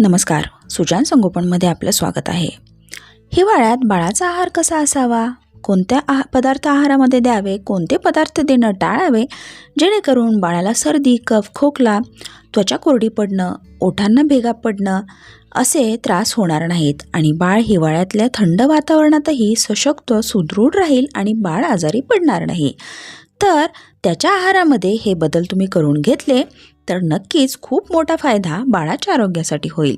नमस्कार. सुजान संगोपनमध्ये आपलं स्वागत आहे. हिवाळ्यात बाळाचा आहार कसा असावा? कोणत्या आहा पदार्थ आहारामध्ये द्यावे? कोणते पदार्थ देणं टाळावे? जेणेकरून बाळाला सर्दी कफ खोकला त्वचा कोरडी पडणं ओठांना भेगा पडणं असे त्रास होणार नाहीत आणि बाळ हिवाळ्यातल्या थंड वातावरणातही सशक्त सुदृढ राहील आणि बाळ आजारी पडणार नाही. तर त्याच्या आहारामध्ये हे बदल तुम्ही करून घेतले. तर नक्कीच खूप मोठा फायदा बाळाच्या आरोग्यासाठी होईल.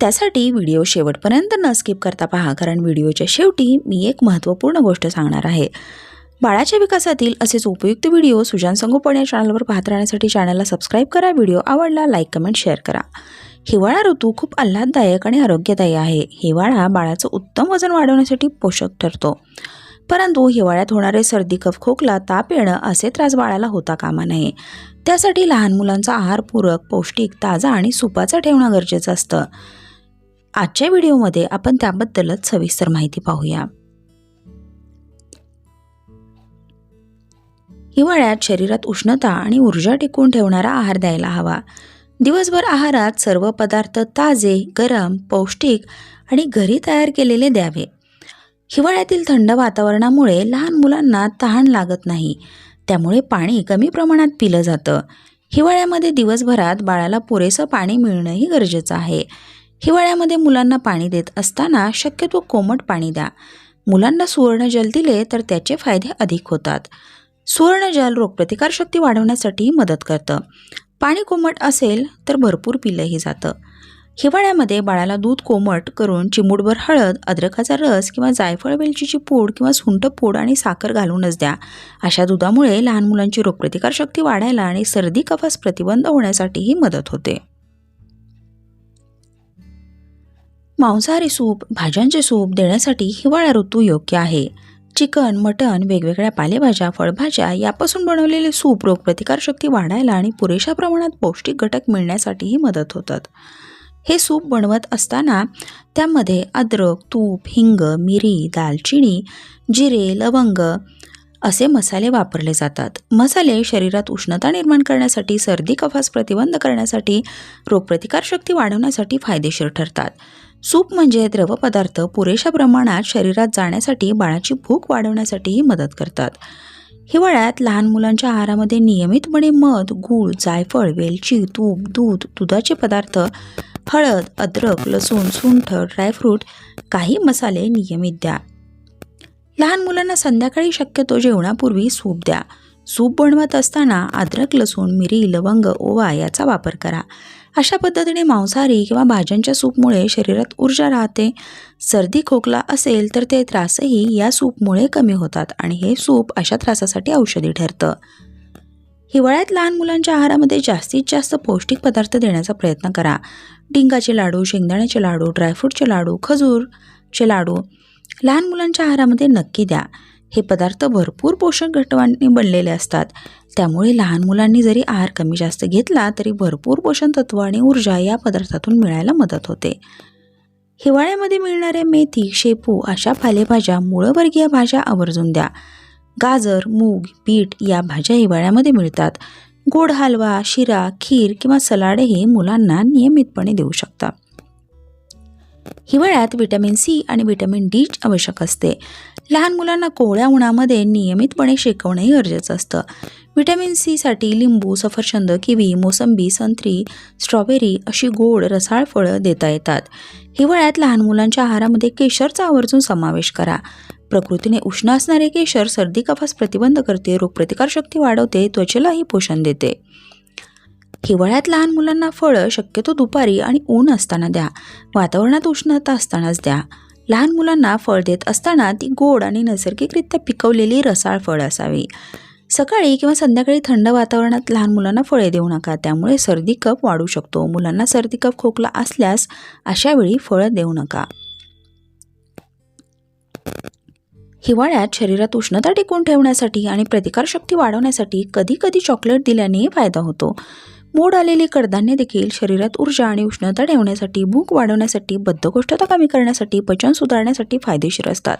त्यासाठी व्हिडिओ शेवटपर्यंत न स्किप करता पहा कारण व्हिडिओच्या शेवटी मी एक महत्त्वपूर्ण गोष्ट सांगणार आहे. बाळाच्या विकासातील असेच उपयुक्त व्हिडिओ सुजान संगोपन या चॅनलवर पाहत राहण्यासाठी चॅनलला सबस्क्राईब करा व्हिडिओ आवडला लाईक कमेंट शेअर करा. हिवाळा ऋतू खूप आल्हाददायक आणि आरोग्यदायी आहे. हिवाळा बाळाचं उत्तम वजन वाढवण्यासाठी पोषक ठरतो. परंतु हिवाळ्यात होणारे सर्दी कफ खोकला ताप येणं असे त्रास बाळाला होता कामा नये. त्यासाठी लहान मुलांचा आहार पूरक पौष्टिक ताजा आणि सुपाचा ठेवणं गरजेचं असतं. आजच्या व्हिडिओमध्ये आपण त्याबद्दलच सविस्तर माहिती पाहूया. हिवाळ्यात शरीरात उष्णता आणि ऊर्जा टिकवून ठेवणारा आहार द्यायला हवा. दिवसभर आहारात सर्व पदार्थ ताजे गरम पौष्टिक आणि घरी तयार केलेले द्यावे. हिवाळ्यातील थंड वातावरणामुळे लहान मुलांना तहान लागत नाही. त्यामुळे पाणी कमी प्रमाणात पिलं जातं. हिवाळ्यामध्ये दिवसभरात बाळाला पुरेसं पाणी मिळणंही गरजेचं आहे. हिवाळ्यामध्ये मुलांना पाणी देत असताना शक्यतो कोमट पाणी द्या. मुलांना सुवर्णजल दिले तर त्याचे फायदे अधिक होतात. सुवर्णजल रोगप्रतिकारशक्ती वाढवण्यासाठी मदत करतं. पाणी कोमट असेल तर भरपूर पिलंही जातं. हिवाळ्यामध्ये बाळाला दूध कोमट करून चिमूटभर हळद अद्रकाचा रस किंवा जायफळ वेलचीची पूड किंवा सुंठ पूड आणि साखर घालूनच द्या. अशा दुधामुळे लहान मुलांची रोगप्रतिकारशक्ती वाढायला आणि सर्दी कफास प्रतिबंध होण्यासाठीही मदत होते. मांसाहारी सूप भाज्यांचे सूप देण्यासाठी हिवाळा ऋतू योग्य आहे. चिकन मटण वेगवेगळ्या पालेभाज्या फळभाज्या यापासून बनवलेले सूप रोगप्रतिकारशक्ती वाढायला आणि पुरेशा प्रमाणात पौष्टिक घटक मिळण्यासाठीही मदत होतात. हे सूप बनवत असताना त्यामध्ये अद्रक तूप हिंग मिरी दालचिनी जिरे लवंग असे मसाले वापरले जातात. मसाले शरीरात उष्णता निर्माण करण्यासाठी सर्दी कफास प्रतिबंध करण्यासाठी रोगप्रतिकारशक्ती वाढवण्यासाठी फायदेशीर ठरतात. सूप म्हणजे द्रवपदार्थ पुरेशा प्रमाणात शरीरात जाण्यासाठी बाळाची भूक वाढवण्यासाठीही मदत करतात. हिवाळ्यात लहान मुलांच्या आहारामध्ये नियमितपणे मध गूळ जायफळ वेलची तूप दूध दुधाचे पदार्थ हळद अद्रक लसूण सुंठ ड्रायफ्रूट काही मसाले नियमित द्या. लहान मुलांना संध्याकाळी शक्यतो जेवणापूर्वी सूप द्या. सूप बनवत असताना अद्रक लसूण मिरी लवंग ओवा याचा वापर करा. अशा पद्धतीने मांसाहारी किंवा भाज्यांच्या सूपमुळे शरीरात ऊर्जा राहते. सर्दी खोकला असेल तर ते त्रासही या सूपमुळे कमी होतात आणि हे सूप अशा त्रासासाठी औषधी ठरतं. हिवाळ्यात लहान मुलांच्या आहारामध्ये जास्तीत जास्त पौष्टिक पदार्थ देण्याचा प्रयत्न करा. डिंगाचे लाडू शेंगदाण्याचे लाडू ड्रायफ्रूटचे लाडू खजूरचे लाडू लहान मुलांच्या आहारामध्ये नक्की द्या. हे पदार्थ भरपूर पोषक घटकांनी बनलेले असतात. त्यामुळे लहान मुलांनी जरी आहार कमी जास्त घेतला तरी भरपूर पोषण तत्व आणि ऊर्जा या पदार्थातून मिळायला मदत होते. हिवाळ्यामध्ये मिळणाऱ्या मेथी शेपू अशा पालेभाज्या मूळवर्गीय भाज्या आवर्जून द्या. गाजर मूग बीट या भाज्या हिवाळ्यामध्ये मिळतात. गोड हलवा शिरा खीर किंवा सलाडही मुलांना नियमितपणे देऊ शकता. हिवाळ्यात विटॅमिन सी आणि विटॅमिन डी आवश्यक असते. लहान मुलांना कोवळ्या उन्हामध्ये नियमितपणे शेकवणंही गरजेचं असतं. विटॅमिन सीसाठी लिंबू सफरचंद किवी मोसंबी संत्री स्ट्रॉबेरी अशी गोड रसाळ फळं देता येतात. हिवाळ्यात लहान मुलांच्या आहारामध्ये केशरचा आवर्जून समावेश करा. प्रकृतीने उष्ण असणारे केशर सर्दी कफास प्रतिबंध करते रोगप्रतिकारशक्ती वाढवते त्वचेलाही पोषण देते. हिवाळ्यात लहान मुलांना फळं शक्यतो दुपारी आणि ऊन असताना द्या. वातावरणात उष्णता असतानाच द्या. लहान मुलांना फळ देत असताना ती गोड आणि नैसर्गिकरित्या पिकवलेली रसाळ फळं असावी. सकाळी किंवा संध्याकाळी थंड वातावरणात लहान मुलांना फळे देऊ नका. त्यामुळे सर्दी कप वाढू शकतो. मुलांना सर्दी कप खोकला असल्यास अशावेळी फळं देऊ नका. हिवाळ्यात शरीरात उष्णता टिकवून ठेवण्यासाठी आणि प्रतिकारशक्ती वाढवण्यासाठी कधी कधी चॉकलेट दिल्यानेही फायदा होतो. मोड आलेली कडधान्य देखील शरीरात ऊर्जा आणि उष्णता ठेवण्यासाठी भूक वाढवण्यासाठी बद्धकोष्ठता कमी करण्यासाठी पचन सुधारण्यासाठी फायदेशीर असतात.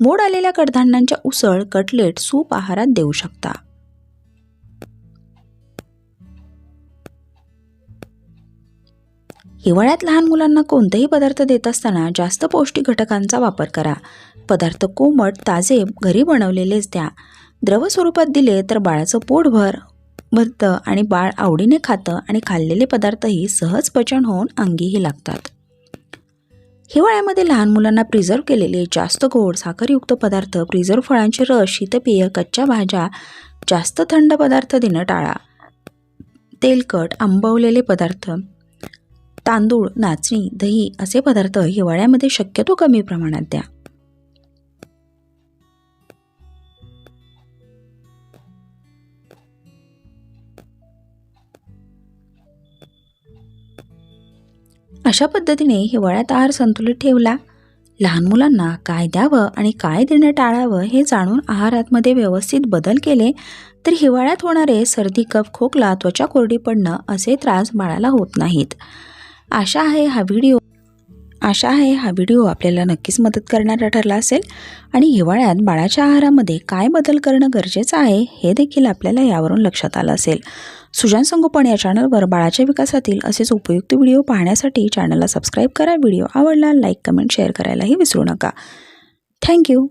मोड आलेल्या कडधान्यांच्या उसळ कटलेट सूप आहारात देऊ शकता. हिवाळ्यात लहान मुलांना कोणतेही पदार्थ देत असताना जास्त पौष्टिक घटकांचा वापर करा. पदार्थ कोमट ताजे घरी बनवलेलेच द्या. द्रव स्वरूपात दिले तर बाळाचं पोट भर भरतं आणि बाळ आवडीने खातं आणि खाल्लेले पदार्थही सहज पचन होऊन अंगीही लागतात. हिवाळ्यामध्ये लहान मुलांना प्रिझर्व केलेले जास्त गोड साखरयुक्त पदार्थ प्रिझर्व फळांचे रस शीतपेय कच्च्या भाज्या जास्त थंड पदार्थ देणं टाळा. तेलकट आंबवलेले पदार्थ. तांदूळ नाचणी दही असे पदार्थ हिवाळ्यामध्ये शक्यतो कमी प्रमाणात द्या. अशा पद्धतीने हिवाळ्यात आहार संतुलित ठेवला. लहान मुलांना काय द्यावं आणि काय देणं टाळावं हे जाणून आहारातमध्ये व्यवस्थित बदल केले तर हिवाळ्यात होणारे सर्दी कफ खोकला त्वचा कोरडी पडणं असे त्रास बाळाला होत नाहीत. आशा आहे हा व्हिडिओ आशा आहे हा व्हिडिओ आपल्याला नक्कीच मदत करणारा ठरला असेल. आणि हिवाळ्यात बाळाच्या आहारामध्ये काय बदल करणं गरजेचं आहे हे देखील आपल्याला यावरून लक्षात आलं असेल. सुजान संगोपन या चॅनलवर बाळाच्या विकासातील असेच उपयुक्त व्हिडिओ पाहण्यासाठी चॅनलला सबस्क्राईब करा. व्हिडिओ आवडला लाईक कमेंट शेअर करायलाही विसरू नका. थँक्यू.